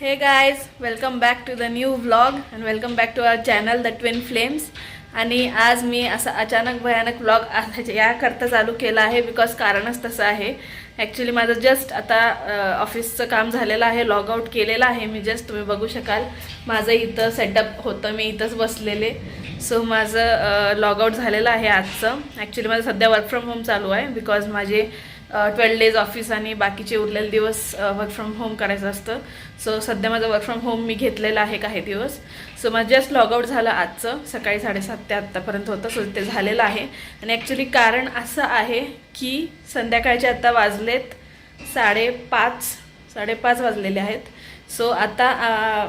Hey guys welcome back to the new vlog and welcome back to our channel the twin flames आणि आज मी असा अचानक भयानक vlog याकरता चालू केला आहे बिकॉज कारणच तसं आहे. ॲक्च्युली माझं जस्ट आता ऑफिसचं काम झालेलं आहे लॉग आऊट केलेलं आहे. मी जस्ट तुम्ही बघू शकाल माझं इथं सेटअप होतं मी इथंच बसलेले. सो माझं लॉगआउट झालेलं आहे आजचं. ॲक्च्युली माझं सध्या वर्क फ्रॉम होम चालू आहे बिकॉज माझे ट्वेल्व डेज ऑफिस आणि बाकीचे उरलेले दिवस वर्क फ्रॉम होम करायचं असतं. सो सध्या माझं वर्क फ्रॉम होम मी घेतलेलं आहे काही दिवस. सो माझं जस्ट लॉगआउट झालं आजचं. सकाळी साडेसात ते आत्तापर्यंत होतं. सो ते झालेलं आहे. आणि ॲक्च्युली कारण असं आहे की संध्याकाळचे आत्ता वाजलेत साडेपाच साडेपाच वाजलेले आहेत. सो आता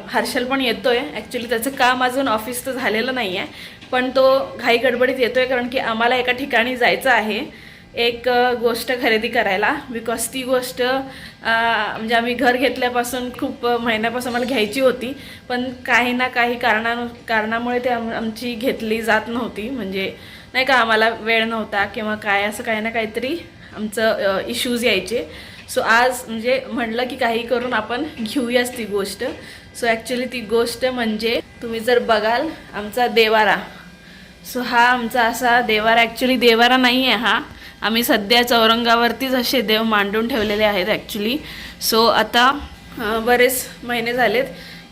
हर्षल पण येतो आहे ॲक्च्युली त्याचं काम अजून ऑफिसचं झालेलं नाही आहे पण तो घाई गडबडीत येतो आहे कारण की आम्हाला एका ठिकाणी जायचं आहे. एक गोष्ट खरेदी करायला. बिकॉज ती गोष्ट म्हणजे आम्ही घर घेतल्यापासून खूप महिन्यापासून आम्हाला घ्यायची होती. पण काही ना काही कारणा कारणामुळे ते आमची घेतली जात नव्हती. म्हणजे नाही का आम्हाला वेळ नव्हता किंवा काय असं काही ना काहीतरी आमचं इश्यूज यायचे. सो आज म्हणजे म्हणलं की काही करून आपण घेऊयाच ती गोष्ट. सो ॲक्च्युली ती गोष्ट म्हणजे तुम्ही जर बघाल आमचा देवारा. सो हा आमचा असा देवारा. ॲक्च्युली देवारा नाही आहे हा. आम्ही सध्या चौरंगावरतीच असे देव मांडून ठेवलेले आहेत ॲक्च्युली सो आता बरेच महिने झालेत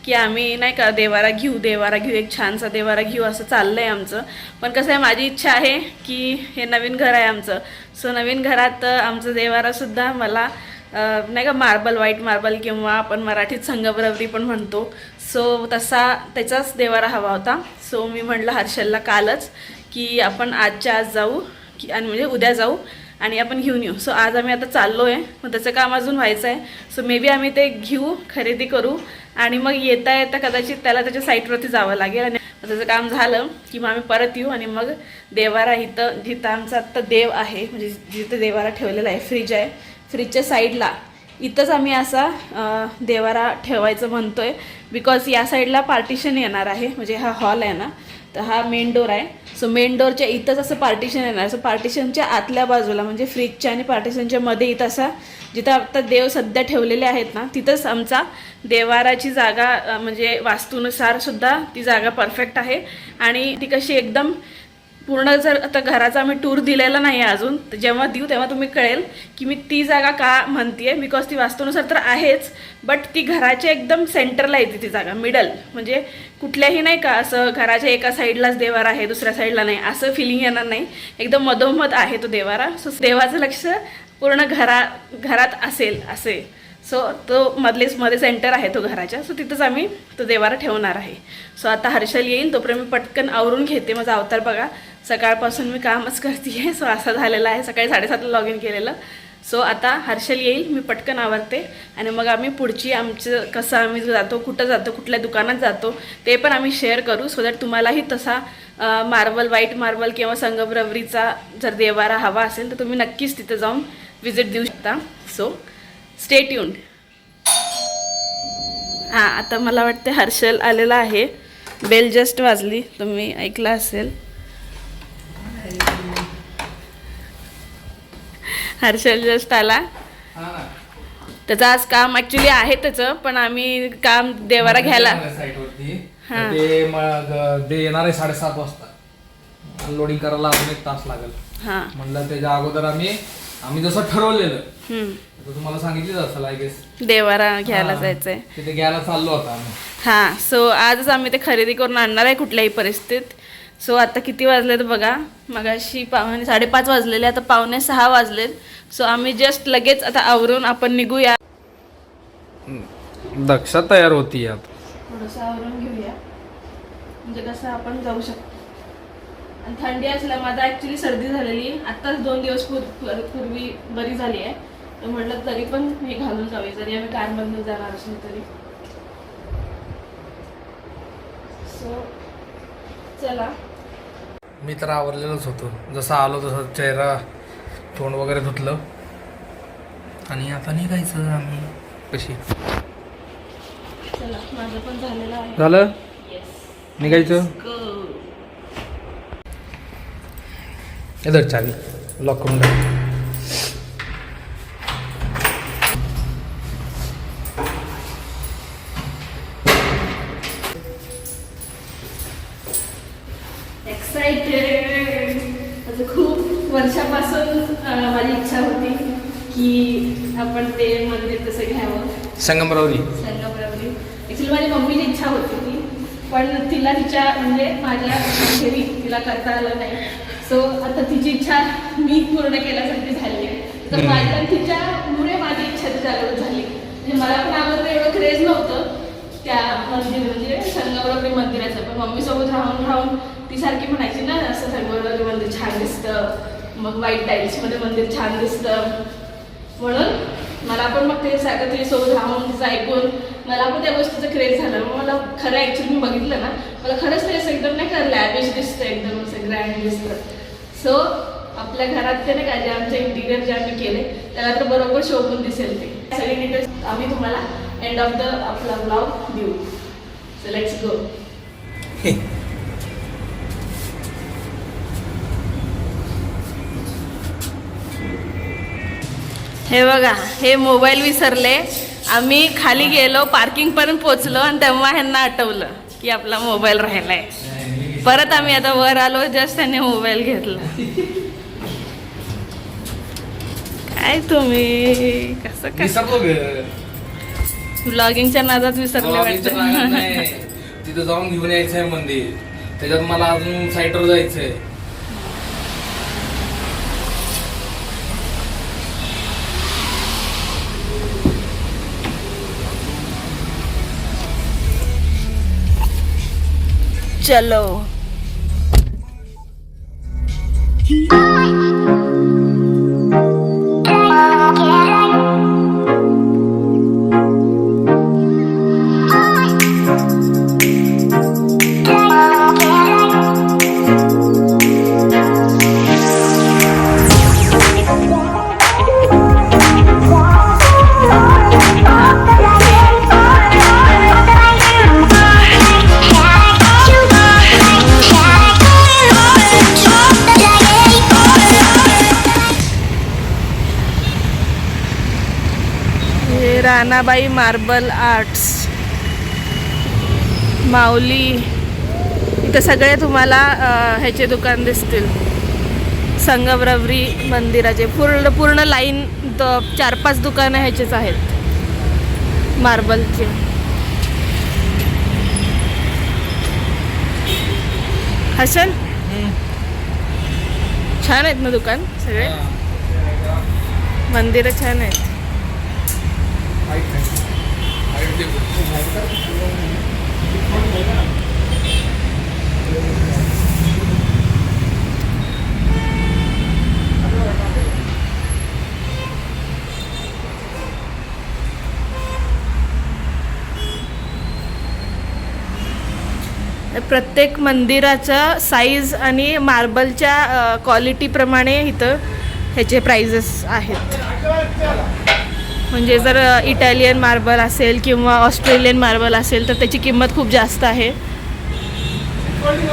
की आम्ही नाही का देवारा घेऊ देवारा घेऊ एक छानसा देवारा घेऊ असं चाललं आहे आमचं. पण कसं आहे माझी इच्छा आहे की हे नवीन घर आहे आमचं. सो नवीन घरात आमचं देवारासुद्धा मला नाही का मार्बल व्हाईट मार्बल किंवा आपण मराठीत संगमरवरी पण म्हणतो. सो तसा त्याचाच देवारा हवा होता. सो मी म्हटलं हर्षलला कालच की आपण आजच्या आज जाऊ. की आणि म्हणजे उद्या जाऊ आणि आपण घेऊन येऊ. सो आज आम्ही आता चाललो आहे मग त्याचं काम अजून व्हायचं आहे. सो मे बी आम्ही ते घेऊ खरेदी करू. आणि मग येता येता कदाचित त्याला त्याच्या साईटवरती जावं लागेल. आणि मग त्याचं काम झालं की मग आम्ही परत येऊ आणि मग देवारा इथं जिथं आमचा आत्ता देव आहे म्हणजे जिथं देवारा ठेवलेला आहे फ्रीज आहे. फ्रीजच्या साईडला इथंच आम्ही असा देवारा ठेवायचं म्हणतो आहे बिकॉज या साईडला पार्टिशन येणार आहे. म्हणजे हा हॉल आहे ना. तर हा मेन डोर आहे. सो मेन डोरच्या इथंच असं पार्टिशन येणार. सो पार्टिशनच्या आतल्या बाजूला म्हणजे फ्रीजच्या आणि पार्टिशनच्या मध्ये इथं असा जिथं आता देव सध्या ठेवलेले आहेत ना तिथंच आमचा देवाराची जागा म्हणजे वास्तूनुसार सुद्धा ती जागा परफेक्ट आहे. आणि ती कशी एकदम पूर्ण जर आता घराचा आम्ही टूर दिलेला नाही आहे अजून जेव्हा देऊ तेव्हा तुम्ही कळेल की मी ती जागा का म्हणतीये बिकॉज ती वास्तूनुसार तर आहेच बट ती घराच्या एकदम सेंटरला येते ती जागा मिडल म्हणजे कुठल्याही नाही का असं घराच्या एका साईडलाच देवारा आहे दुसऱ्या साईडला नाही असं फिलिंग येणार नाही. एकदम मधोमध आहे तो देवारा. सो देवाचं लक्ष पूर्ण घरा घरात असेल असे. सो तो मधलेच मध्ये सेंटर आहे तो घराच्या. सो तिथंच आम्ही तो देवारा ठेवणार आहे. सो आता हर्षल येईल. तोपर्यंत मी पटकन आवरून घेते माझा अवतार बघा. सकाळपासून मी कामच करते सो असा झालेला आहे. सकाळी साडेसातला लॉग इन केलेलं. सो आता हर्षल येईल. मी पटकन आवरते. आणि मग आम्ही पुढची आमचं कसं आम्ही जातो कुठं जातो कुठल्या दुकानात जातो ते पण आम्ही शेअर करू. सो दॅट तुम्हालाही तसा मार्बल व्हाईट मार्बल किंवा संगमरवरीचा जर देवारा हवा असेल तर तुम्ही नक्कीच तिथं जाऊन विजिट देऊ शकता. सो स्टे ट्यून हां आता मला वाटते हर्षल आलेला आहे. बेल जस्ट वाजली. तुम्ही ऐकला असेल. हर्षल जस्ट आला. त्याचं आज काम ऍक्च्युली आहे त्याचं पण आम्ही काम देवारा घ्यायला. साईटवरती हा. ते मग ते येणार आहे साडेसात वाजता. लोडिंग करायला अजून एक तास लागेल. हां. म्हणलं त्याच्या अगोदर आम्ही आम्ही जसं ठरवलेलं. तर तुम्हाला सांगितलं असेल आय गेस देवारा घ्यायला जायचंय. तिथे घ्यायला चाललो होता आम्ही. हां सो आजच आम्ही ते खरेदी करून आणणार आहे कुठल्याही परिस्थितीत. सो आता किती वाजलेत बघा. मगाशी पावणे साडेपाच वाजलेले आता पावणे सहा वाजलेत. सो आम्ही जस्ट लगेच आता आवरून आपण निघूया. दक्षा तयार होती आता थोडंसं आवरून घेऊया. म्हणजे कसं आपण जाऊ शकतो. आणि थंडी असल्या माझा ॲक्च्युली सर्दी झालेली आत्ताच दोन दिवस पूर पूर- पूर्वी बरी झाली आहे. तर म्हटलं तरी पण हे घालून जाऊया. जरी आम्ही कारमधून जाणार असलो तरी. सो चला. मी तर आवरलेलोच होतो. जसं आलो तसं चेहरा तोंड वगैरे धुतलं. आणि आता निघायचं आम्ही. कशी? चला माझं पण झालेलं आहे. झालं? निघायचं? इधर चावी लॉक करून टाक खूप वर्षापासून माझी इच्छा होती की आपण ते मंदिर घ्यावं. संगमरावली संगमरावली माझी मम्मीची इच्छा होती ती पण तिला तिच्या म्हणजे माझ्या तिला करता आलं नाही. सो आता तिची इच्छा मी पूर्ण केल्यासारखी झाली. आहे तर. माझ्या तिच्यामुळे माझी इच्छा जागृत झाली. म्हणजे मला पण अगोदर एवढं क्रेज नव्हतं. त्या मंदिर म्हणजे संगमरवरी मंदिराचं. पण मम्मीसोबत राहून राहून ती सारखी म्हणायची ना असं संगमरवरी मंदिर छान दिसतं. मग व्हाईट टाईल्समध्ये मंदिर छान दिसतं. म्हणून मला पण मग ते सारखं तिच्यासोबत राहून तिचं ऐकून मला पण त्या गोष्टीचं क्रेज झालं. मग मला खरं ॲक्च्युली मी बघितलं ना मला खरंच ते असं एकदम नाही का लॅबिश दिसतं एकदम असं ग्रँड दिसतं. सो आपल्या घरात ते नाही का जे आमचे इंटिरियर जे आम्ही केले त्याला तर बरोबर शोभून दिसेल ते. सगळे डिटेल्स आम्ही तुम्हाला एंड ऑफ द आपला ब्लॉग देऊ. सो लेट्स गो हे बघा हे मोबाईल विसरले. आम्ही खाली गेलो पार्किंग पर्यंत पोचलो आणि तेव्हा ह्यांना आठवलं की आपला मोबाईल राहिलाय. परत आम्ही आता वर आलो जस्ट त्यांनी मोबाईल घेतला. काय तुम्ही? कसं ग. ब्लॉगिंगच्या नादात विसरले वाटतं. नाही. तिथं जाऊन घेऊन यायचं आहे मंदिर. त्याच्यात मला अजून साईटवर जायचंय. चलो. हे राणाबाई मार्बल आर्ट्स. माऊली. इथं सगळे तुम्हाला ह्याचे दुकान दिसतील. संगमरवरी मंदिराचे. पूर्ण पूर्ण लाईन चार पाच दुकानं ह्याचेच आहेत. मार्बलचे. हसन? छान आहेत ना दुकान सगळे? मंदिरं छान आहेत. प्रत्येक मंदिराच्या साईज आणि मार्बलच्या क्वालिटीप्रमाणे इथं ह्याचे प्राइजेस आहेत. म्हणजे जर इटालियन मार्बल असेल किंवा ऑस्ट्रेलियन मार्बल असेल तर त्याची किंमत खूप जास्त आहे.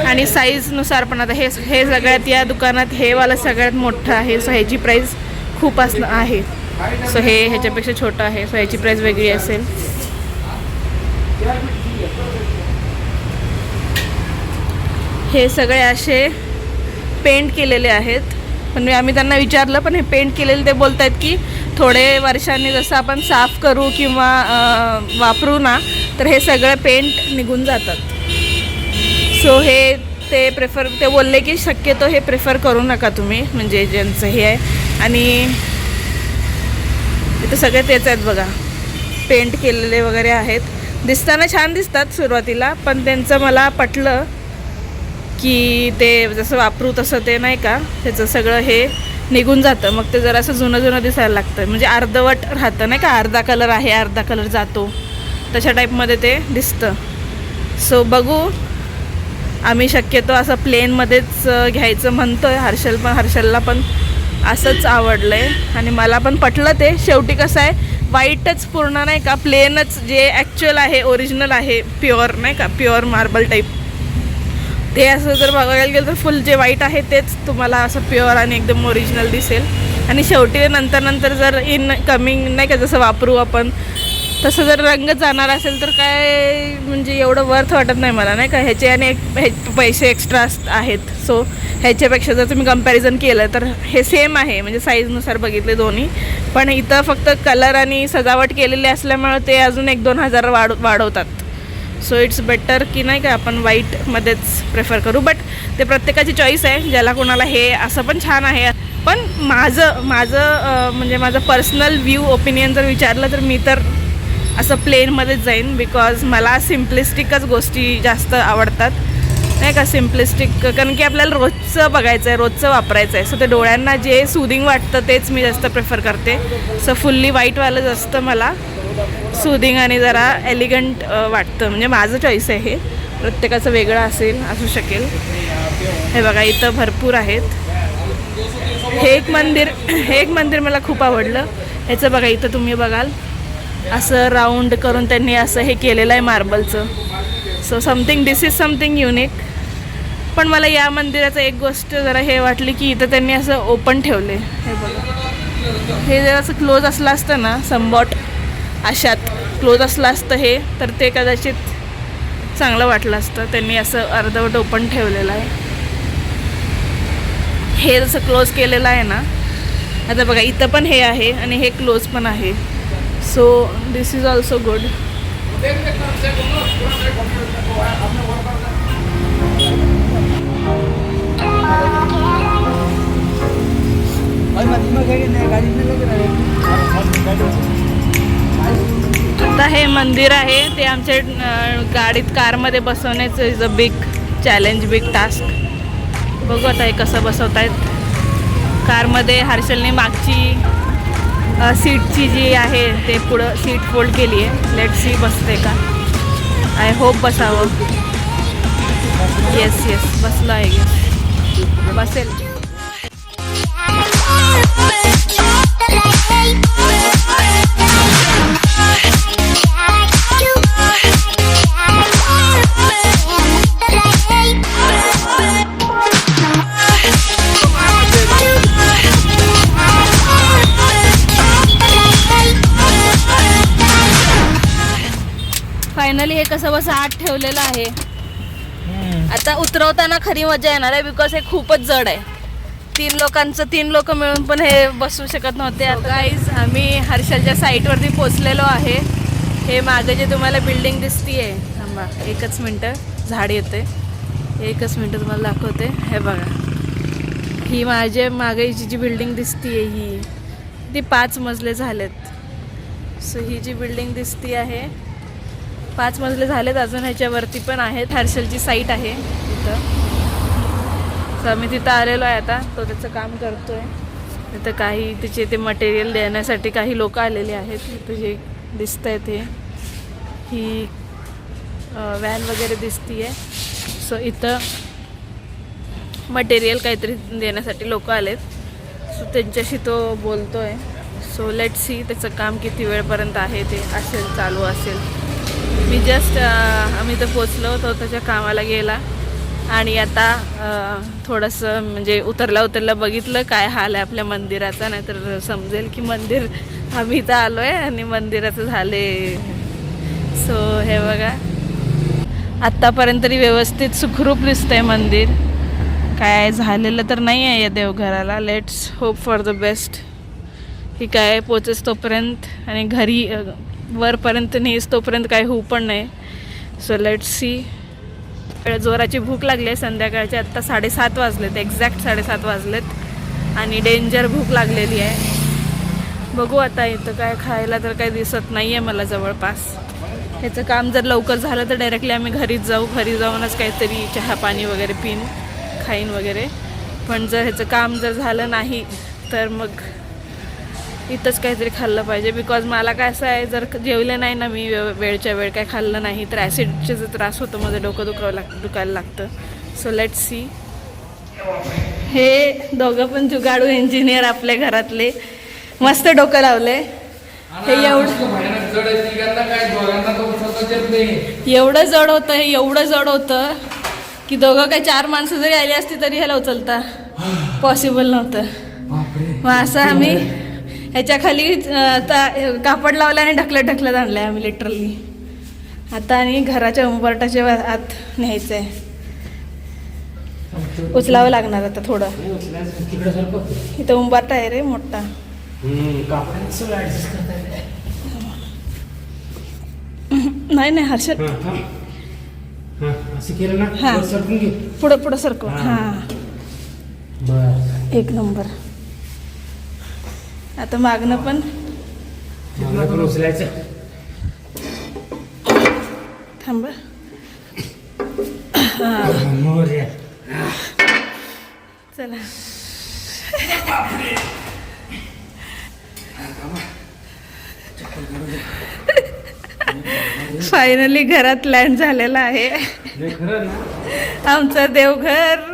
आणि साईजनुसार पण आता हे हे सगळ्यात या दुकानात हे वाला सगळ्यात मोठं आहे. सो ह्याची प्राईस खूप असणं आहे. सो हे ह्याच्यापेक्षा छोटं आहे. सो ह्याची प्राईस वेगळी असेल. हे सगळे असे पेंट केलेले आहेत. पण आम्ही त्यांना विचारलं पण हे पेंट केलेले ते बोलत आहेत की थोडे वर्षांनी जसं आपण साफ करू किंवा वापरू ना तर हे सगळं पेंट निघून जातात सो हे ते प्रेफर ते बोलले की शक्यतो हे प्रेफर करू नका तुम्ही म्हणजे ज्यांचं हे आहे. आणि इथं सगळे तेच आहेत बघा. पेंट केलेले वगैरे आहेत. दिसताना छान दिसतात सुरुवातीला पण त्यांचं मला पटलं की ते जसं वापरू तसं ते नाही का त्याचं सगळं हे निघून जातं. मग ते जरा असं जुनं जुनं दिसायला लागतं. म्हणजे अर्धवट राहतं नाही का? अर्धा कलर आहे अर्धा कलर जातो. तशा टाईपमध्ये ते दिसतं. सो बघू. आम्ही शक्यतो असं प्लेनमध्येच घ्यायचं म्हणतो आहे हर्षल पण हर्षलला पण असंच आवडलं आहे आणि मला पण पटलं ते. शेवटी कसं आहे वाईटच पूर्ण नाही का? प्लेनच जे ॲक्च्युअल आहे ओरिजिनल आहे प्युअर नाही का? प्युअर मार्बल टाईप ते असं जर बघायला गेलं तर फुल जे वाईट आहे तेच तुम्हाला असं प्युअर आणि एकदम ओरिजिनल दिसेल. आणि शेवटी नंतर नंतर जर इन कमिंग नाही का जसं वापरू आपण तसं जर रंग जाणार असेल तर काय म्हणजे एवढं वर्थ वाटत नाही मला नाही का? ह्याचे आणि एक हे पैसे एक्स्ट्रा आहेत. सो ह्याच्यापेक्षा जर तुम्ही कंपॅरिझन केलं तर हे सेम आहे म्हणजे साईजनुसार बघितले दोन्ही. पण इथं फक्त कलर आणि सजावट केलेली असल्यामुळं ते अजून एक दोन हजार वाढ वाढवतात. सो इट्स बेटर की नाही का आपण व्हाईटमध्येच प्रेफर करू. बट ते प्रत्येकाची चॉईस आहे ज्याला कोणाला हे असं पण छान आहे. पण माझं माझं म्हणजे माझं पर्सनल व्ह्यू ओपिनियन जर विचारलं तर मी तर असं प्लेनमध्येच जाईन बिकॉज मला सिम्पलिस्टिकच गोष्टी जास्त आवडतात. नाही का? सिम्पलिस्टिक कारण की आपल्याला रोजचं बघायचं आहे रोजचं वापरायचं आहे सो ते डोळ्यांना जे सुदिंग वाटतं तेच मी जास्त प्रेफर करते. सो फुल्ली व्हाईटवालं जास्त मला सुदिंग आणि जरा एलिगंट वाटतं. म्हणजे माझं चॉईस आहे हे. प्रत्येकाचं वेगळं असेल असू शकेल. हे बघा इथं भरपूर आहेत. हे एक मंदिर हे एक मंदिर मला खूप आवडलं. ह्याचं बघा इथं तुम्ही बघाल. असं राऊंड करून त्यांनी असं हे केलेलं आहे मार्बलचं so something this is something unique पण मला या मंदिराचं एक गोष्ट जरा हे वाटली की इथं त्यांनी असं ओपन ठेवले हे बघा. हे जर असं क्लोज असलं असतं ना संबॉट अशात क्लोज असलं असतं हे तर ते कदाचित चांगलं वाटलं असतं. त्यांनी असं अर्धवट ओपन ठेवलेलं आहे. हे जसं क्लोज केलेलं आहे ना आता बघा इथं पण हे आहे आणि हे क्लोज पण आहे. So this is also good मंदिर आहे. ते आमच्या गाडीत कारमध्ये बसवण्याचं is a big challenge big task बघू आता हे कसं बसवतायत. कारमध्ये हर्षलने मागची सीटची जी आहे ते पुढं सीट फोल्ड केली आहे. लेट सी बसते का? आय होप बसावं. येस येस बसलं आहे. बसेल. उतरवताना खरी मजा येणार आहे बिकॉज हे खूपच जड आहे. तीन लोकांचं तीन लोक मिळून पण हे बसू शकत नव्हते. आता गाईज आम्ही हर्षलच्या साईटवरती पोचलेलो आहे. हे मागे जे तुम्हाला बिल्डिंग दिसतीये थांबा एकच मिनटं झाड येते एकच मिनटं तुम्हाला दाखवते. हे बघा. ही माझ्या मागे जी जी बिल्डिंग दिसतीये ही ती पाच मजले झालेत. सो ही जी बिल्डिंग दिसती आहे पाच मजले झालेत अजून ह्याच्यावरती पण आहेत. हर्षलची साईट आहे. तिथं सो आम्ही तिथं आलेलो आहे आता. तो त्याचं काम करतो आहे तिथं काही तिचे ते मटेरियल देण्यासाठी काही लोक आलेले आहेत. तिथं जे दिसत आहे ते. ही व्हॅन वगैरे दिसती आहे सो इथं मटेरियल काहीतरी देण्यासाठी लोक आलेत. सो त्यांच्याशी तो बोलतो आहे सो लेट सी त्याचं काम किती वेळपर्यंत आहे ते असेल चालू असेल. मी जस्ट आम्ही तर पोचलो तो त्याच्या कामाला गेला. आणि आता थोडंसं म्हणजे उतरला उतरला बघितलं काय हाल आहे आपल्या मंदिराचा नाहीतर समजेल की मंदिर आम्ही इथं आलो आहे आणि मंदिराचं झाले. सो हे बघा. आत्तापर्यंत तरी व्यवस्थित सुखरूप दिसतंय मंदिर. काय झालेलं तर नाही आहे या देवघराला. Let's hope for the best की काय पोचेस तोपर्यंत आणि घरी वरपर्यंत नेस तोपर्यंत काय होऊ पण नाही सो लेट्स सी जोराची भूक लागली आहे संध्याकाळचे आत्ता साडेसात वाजलेत एक्झॅक्ट साडेसात वाजलेत. आणि डेंजर भूक लागलेली आहे. बघू आता इथं काय खायला तर काही दिसत नाही आहे मला जवळपास. ह्याचं काम जर लवकर झालं तर डायरेक्टली आम्ही घरीच जाऊ. घरी जाऊनच काहीतरी चहा पाणी वगैरे पिन खाईन वगैरे. पण जर ह्याचं काम जर झालं नाही तर मग इथंच काहीतरी खाल्लं पाहिजे. बिकॉज मला काय असं आहे जर जेवले नाही ना मी वेळच्या वेळ काय खाल्लं नाही तर ॲसिडचे जो त्रास होतो माझं डोकं दुखावं लाग दुखायला लागतं. सो लेट सी हे दोघं पण जुगाडू इंजिनियर आपल्या घरातले. मस्त डोकं लावले हे एवढं एवढं जड होतं हे एवढं जड होतं की दोघं काय चार माणसं जरी आली असती तरी ह्याला उचलता. पॉसिबल नव्हतं. मग असं आम्ही ह्याच्या खाली कापड लावल्याने ढकलत ढकलत आणलंय आम्ही लिटरली आता आणि घराच्या उंबरटाच्या आत न्यायचं आहे उचलावं लागणार आता थोडं. इथं उंबरटा आहे रे मोठा. नाही नाही हर्षद हा, पुढं पुढं सरकव हा. एक नंबर. आता मागणं पण थांब. चला. फायनली घरात लँड झालेला आहे. आमचं देवघर.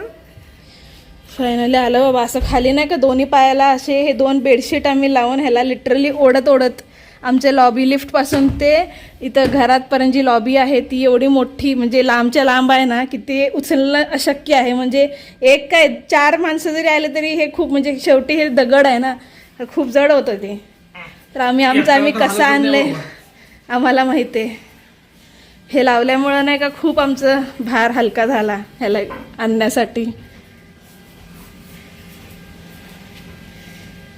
फायनली आलं बाबा असं खाली नाही का दोन्ही पायाला असे हे दोन बेडशीट आम्ही लावून ह्याला लिटरली ओढत ओढत आमच्या लॉबी लिफ्टपासून ते इथं घरातपर्यंत जी लॉबी आहे ती एवढी मोठी म्हणजे लांबच्या लांब आहे ना की ते उचलणं अशक्य आहे. म्हणजे एक काय चार माणसं जरी आले तरी हे खूप म्हणजे शेवटी हे दगड आहे ना तर खूप जड होतं ते. तर आम्ही आमचं आम्ही कसं आणलंय? आम्हाला माहिती आहे. हे लावल्यामुळं नाही का खूप आमचं भार हलका झाला ह्याला आणण्यासाठी.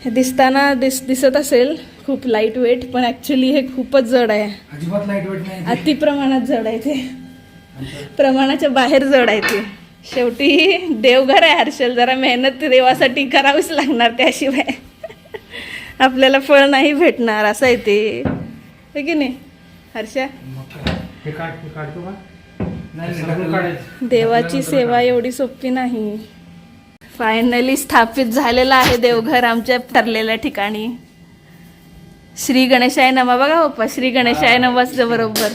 हे दिसताना दिस दिसत असेल खूप लाइट वेट पण ॲक्च्युली हे खूपच जड आहे. अजिबात लाइट वेट नाही अति प्रमाणात जड आहे ते. प्रमाणाच्या बाहेर जड आहे ते. शेवटी देवघर आहे हर्षल. जरा मेहनत देवासाठी करावीच लागणार त्याशिवाय. आपल्याला फळ नाही भेटणार असं आहे ते. है की नाही? हर्षा? देवाची सेवा एवढी सोपी नाही. फायनली स्थापित झालेलं आहे देवघर आमच्या ठरलेल्या ठिकाणी. श्री गणेशाय नमा बघा पप्पा श्री गणेशाय नमस्ते बरोबर.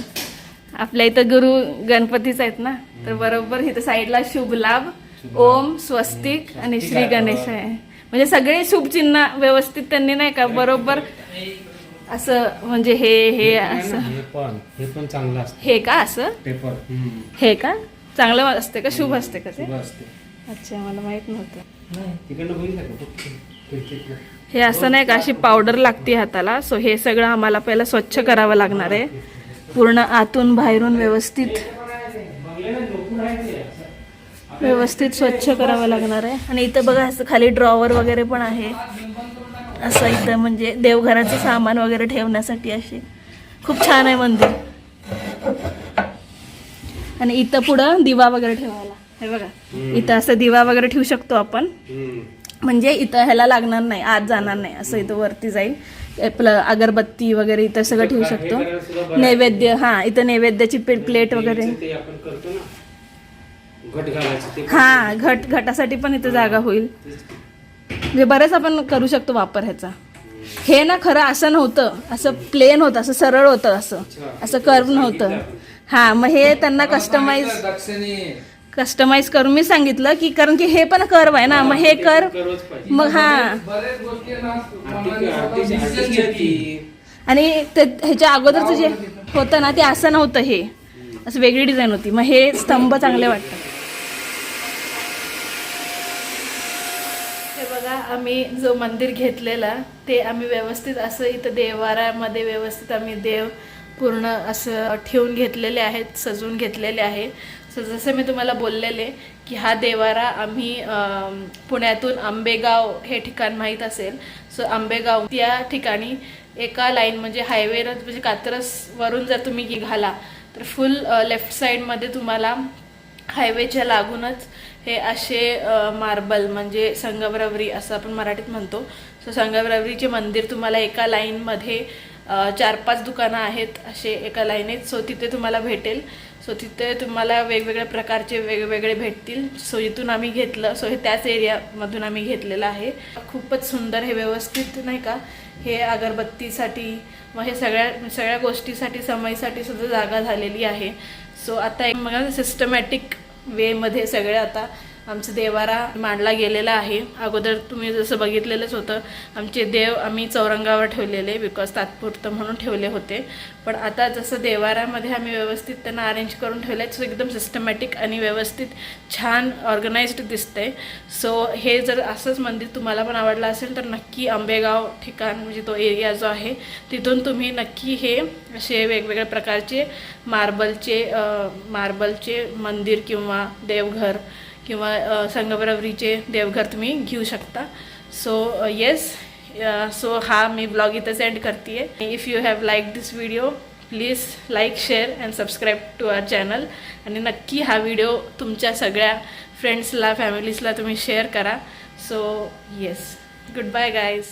आपल्या इथं गुरु गणपतीच आहेत ना? तर बरोबर इथं साईडला शुभ लाभ ओम स्वस्तिक आणि श्री गणेशाय. म्हणजे सगळे शुभ चिन्ह व्यवस्थित त्यांनी नाही का? बरोबर. असं म्हणजे हे हे असं. हे पण चांगलं हे का असं? हे का? चांगलं असते का? शुभ असते का ते? असते. अच्छा मला माहीत नव्हतं. हे असं नाही का अशी पावडर लागते हाताला. सो हे सगळं आम्हाला पहिलं स्वच्छ करावं लागणार आहे. पूर्ण आतून बाहेरून व्यवस्थित. व्यवस्थित स्वच्छ करावं लागणार आहे. आणि इथं बघा असं खाली ड्रॉवर वगैरे पण आहे. असं इथं म्हणजे देवघराचं सामान वगैरे ठेवण्यासाठी असे खूप छान आहे मंदिर. आणि इथं पुढं दिवा वगैरे ठेवायला. हे बघा. इथं असं दिवा वगैरे ठेवू शकतो आपण. म्हणजे इथं ह्याला लागणार नाही आत जाणार नाही असं इथं वरती जाईल. आपलं अगरबत्ती वगैरे इथं सगळं ठेवू शकतो. नैवेद्य हा इथं नैवेद्याची पे- प्लेट वगैरे. ते आपण करतो ना घट घालायचं ते हा घट घटासाठी पण इथं जागा होईल. म्हणजे बरेच आपण करू शकतो वापर ह्याचा. हे ना खरं असं नव्हतं असं प्लेन होतं असं सरळ होतं असं. असं कर्व नव्हतं. हा मग हे त्यांना कस्टमाइज कस्टमाइज करून मी सांगितलं की कारण की हे पण कर्व आहे ना मग हे पाहिजे. मग हा. आणि ते ह्याच्या अगोदरचं जे होतं ना ते असं नव्हतं हे. असं वेगळी डिझाईन होती. मग हे स्तंभ चांगले वाटतात. हे बघा आम्ही जो मंदिर घेतलेला ते आम्ही व्यवस्थित असं इथं देवारामध्ये व्यवस्थित आम्ही देव पूर्ण असं ठेवून घेतलेले आहेत सजवून घेतलेले आहे. सो जसं मी तुम्हाला बोललेले की हा देवारा आम्ही पुण्यातून आंबेगाव हे ठिकाण माहीत असेल. सो आंबेगाव त्या ठिकाणी एका लाईन म्हणजे हायवेला म्हणजे कात्रसवरून जर तुम्ही निघाला तर फुल लेफ्ट साईडमध्ये तुम्हाला हायवेच्या लागूनच हे असे मार्बल म्हणजे संगमरवरी असं आपण मराठीत म्हणतो. सो संगमरवरीचे मंदिर तुम्हाला एका लाईनमध्ये चार पाच दुकानं आहेत असे एका लाईनीत. सो तिथे तुम्हाला भेटेल. सो तिथे तुम्हाला वेगवेगळ्या प्रकारचे वेगवेगळे भेटतील. सो इथून आम्ही घेतलं. सो हे त्याच एरियामधून आम्ही घेतलेलं आहे. खूपच सुंदर हे व्यवस्थित नाही का? हे अगरबत्तीसाठी मग हे सगळ्या सगळ्या गोष्टीसाठी समयीसाठी सुद्धा जागा झालेली आहे. सो आता एक मग सिस्टमॅटिक वेमध्ये सगळे आता आमचं देवारा मांडला गेलेला आहे. अगोदर तुम्ही जसं बघितलेलंच होतं आमचे देव आम्ही चौरंगावर ठेवलेले बिकॉज तात्पुरतं म्हणून ठेवले होते. पण आता जसं देवारामध्ये आम्ही व्यवस्थित त्यांना अरेंज करून ठेवलं आहे तसं एकदम सिस्टमॅटिक आणि व्यवस्थित छान ऑर्गनाइज्ड दिसतंय. सो हे जर असंच मंदिर तुम्हाला पण आवडलं असेल तर नक्की आंबेगाव ठिकाण म्हणजे तो एरिया जो आहे तिथून तुम्ही नक्की हे असे वेगवेगळ्या प्रकारचे मार्बलचे मार्बलचे मंदिर किंवा देवघर किंवा संगमरवरीचे देवघर तुम्ही घेऊ शकता. सो येस सो हा मी ब्लॉग इथं सेंड करते if you have like this video please like share and subscribe to our channel आणि नक्की हा व्हिडिओ तुमच्या सगळ्या फ्रेंड्सला फॅमिलीजला तुम्ही शेअर करा. So yes goodbye guys